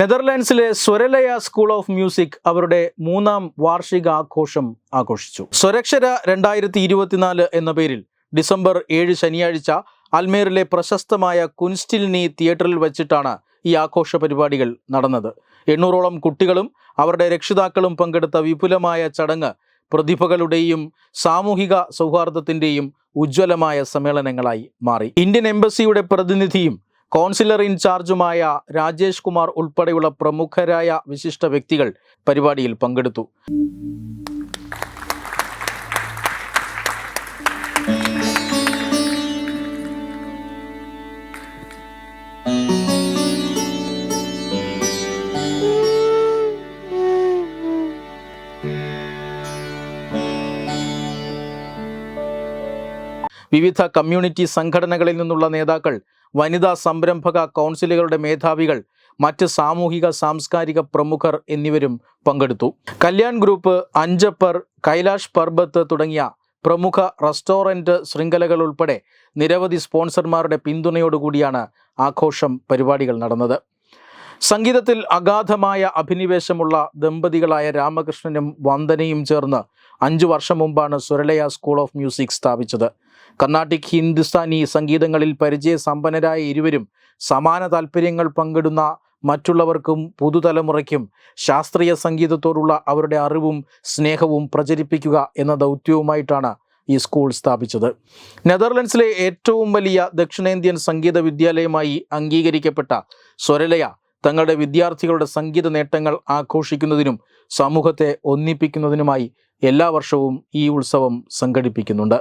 നെതർലാൻഡ്സിലെ Swaralaya school of music അവരുടെ മൂന്നാം വാർഷിക ആഘോഷം ആഘോഷിച്ചു. സ്വരക്ഷര രണ്ടായിരത്തി ഇരുപത്തിനാല് എന്ന പേരിൽ ഡിസംബർ ഏഴ് ശനിയാഴ്ച അൽമേറിലെ പ്രശസ്തമായ കുൻസ്റ്റിൽനി തിയേറ്ററിൽ വച്ചിട്ടാണ് ഈ ആഘോഷ പരിപാടികൾ നടന്നത്. എണ്ണൂറോളം കുട്ടികളും അവരുടെ രക്ഷിതാക്കളും പങ്കെടുത്ത വിപുലമായ ചടങ്ങ് പ്രതിഭകളുടെയും സാമൂഹിക സൗഹാർദ്ദത്തിന്റെയും ഉജ്ജ്വലമായ സമ്മേളനങ്ങളായി മാറി. ഇന്ത്യൻ എംബസിയുടെ പ്രതിനിധിയും കോൺസിലർ ഇൻചാർജുമായ രാജേഷ് കുമാർ ഉൾപ്പെടെയുള്ള പ്രമുഖരായ വിശിഷ്ട വ്യക്തികൾ പരിപാടിയിൽ പങ്കെടുത്തു. വിവിധ കമ്മ്യൂണിറ്റി സംഘടനകളിൽ നിന്നുള്ള നേതാക്കൾ വനിതാ സംരംഭക കൗൺസിലുകളുടെ മേധാവികൾ മറ്റ് സാമൂഹിക സാംസ്കാരിക പ്രമുഖർ എന്നിവരും പങ്കെടുത്തു. കല്യാൺ ഗ്രൂപ്പ് അഞ്ചപ്പർ കൈലാഷ് പർബത്ത് തുടങ്ങിയ പ്രമുഖ റെസ്റ്റോറന്റ് ശൃംഖലകൾ ഉൾപ്പെടെ നിരവധി സ്പോൺസർമാരുടെ പിന്തുണയോടുകൂടിയാണ് ആഘോഷം പരിപാടികൾ നടന്നത്. സംഗീതത്തിൽ അഗാധമായ അഭിനിവേശമുള്ള ദമ്പതികളായ രാമകൃഷ്ണനും വന്ദനയും ചേർന്ന് അഞ്ചു വർഷം മുമ്പാണ് സുരലയ സ്കൂൾ ഓഫ് മ്യൂസിക് സ്ഥാപിച്ചത്. കർണാട്ടിക് ഹിന്ദുസ്ഥാനി സംഗീതങ്ങളിൽ പരിചയസമ്പന്നരായ ഇരുവരും സമാന താല്പര്യങ്ങൾ പങ്കിടുന്ന മറ്റുള്ളവർക്കും പുതുതലമുറയ്ക്കും ശാസ്ത്രീയ സംഗീതത്തോടുള്ള അവരുടെ അറിവും സ്നേഹവും പ്രചരിപ്പിക്കുക എന്ന ദൗത്യവുമായിട്ടാണ് ഈ സ്കൂൾ സ്ഥാപിച്ചത്. നെതർലൻഡ്സിലെ ഏറ്റവും വലിയ ദക്ഷിണേന്ത്യൻ സംഗീത വിദ്യാലയമായി അംഗീകരിക്കപ്പെട്ട സ്വരലയ തങ്ങളുടെ വിദ്യാർത്ഥികളുടെ സംഗീത നേട്ടങ്ങൾ ആഘോഷിക്കുന്നതിനും സമൂഹത്തെ ഒന്നിപ്പിക്കുന്നതിനുമായി എല്ലാ വർഷവും ഈ ഉത്സവം സംഘടിപ്പിക്കുന്നുണ്ട്.